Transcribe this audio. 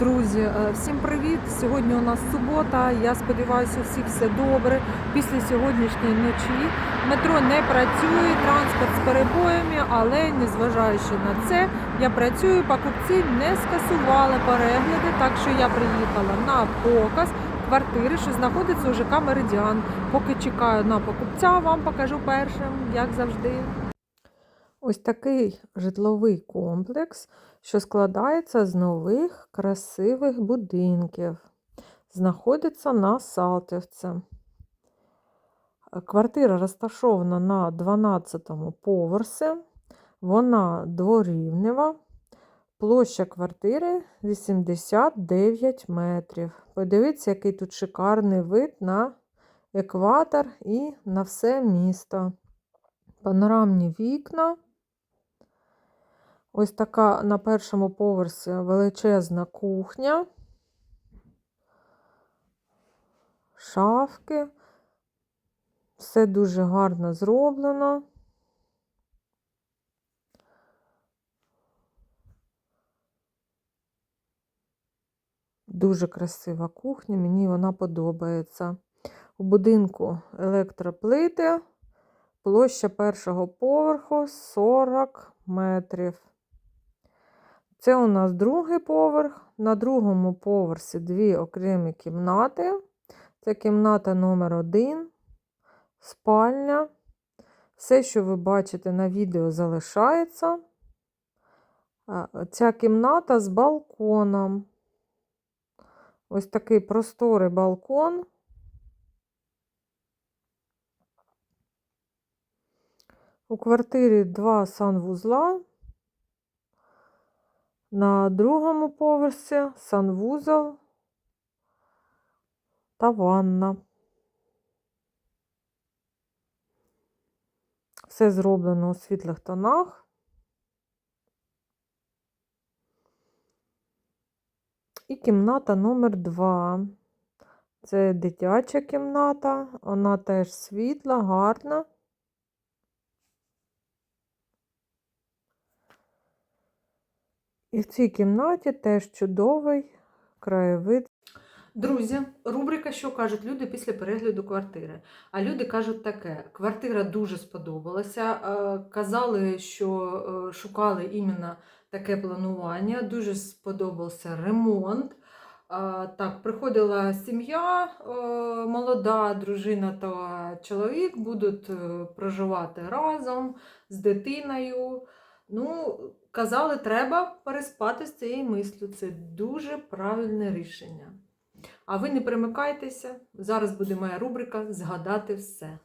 Друзі, е, всім привіт! Сьогодні у нас субота. Я сподіваюся, у всіх все добре. Після сьогоднішньої ночі метро не працює, транспорт з перебоями, але незважаючи на це, я працюю, покупці не скасували перегляди, так що я приїхала на показ квартири, що знаходиться у ЖК Меридіан. Поки чекаю на покупця, вам покажу першим, як завжди. Ось такий житловий комплекс, що складається з нових красивих будинків. Знаходиться на Салтівці. Квартира розташована на 12-му поверсі. Вона дворівнева. Площа квартири 89 метрів. Подивіться, який тут шикарний вид на екватор і на все місто. Панорамні вікна. Ось така на першому поверсі величезна кухня, шафки. Все дуже гарно зроблено. Дуже красива кухня, мені вона подобається. У будинку електроплити, площа першого поверху 40 метрів. Це у нас другий поверх. На другому поверсі дві окремі кімнати. Це кімната номер один, спальня. Все, що ви бачите на відео, залишається. Ця кімната з балконом. Ось такий просторий балкон. У квартирі два санвузла. На другому поверсі санвузол та ванна. Все зроблено у світлих тонах. І кімната номер 2. Це дитяча кімната, вона теж світла, гарна. І в цій кімнаті теж чудовий краєвид. Друзі, рубрика Що кажуть люди після перегляду квартири. А люди кажуть таке: квартира дуже сподобалася. е, Казали, що е, шукали іменно таке планування, дуже сподобався ремонт. Так, приходила сім'я, е, молода дружина та чоловік будуть е, проживати разом з дитиною. Ну, казали, треба переспати з цією мислю. Це дуже правильне рішення. А ви не примикайтеся. Зараз буде моя рубрика Згадати все.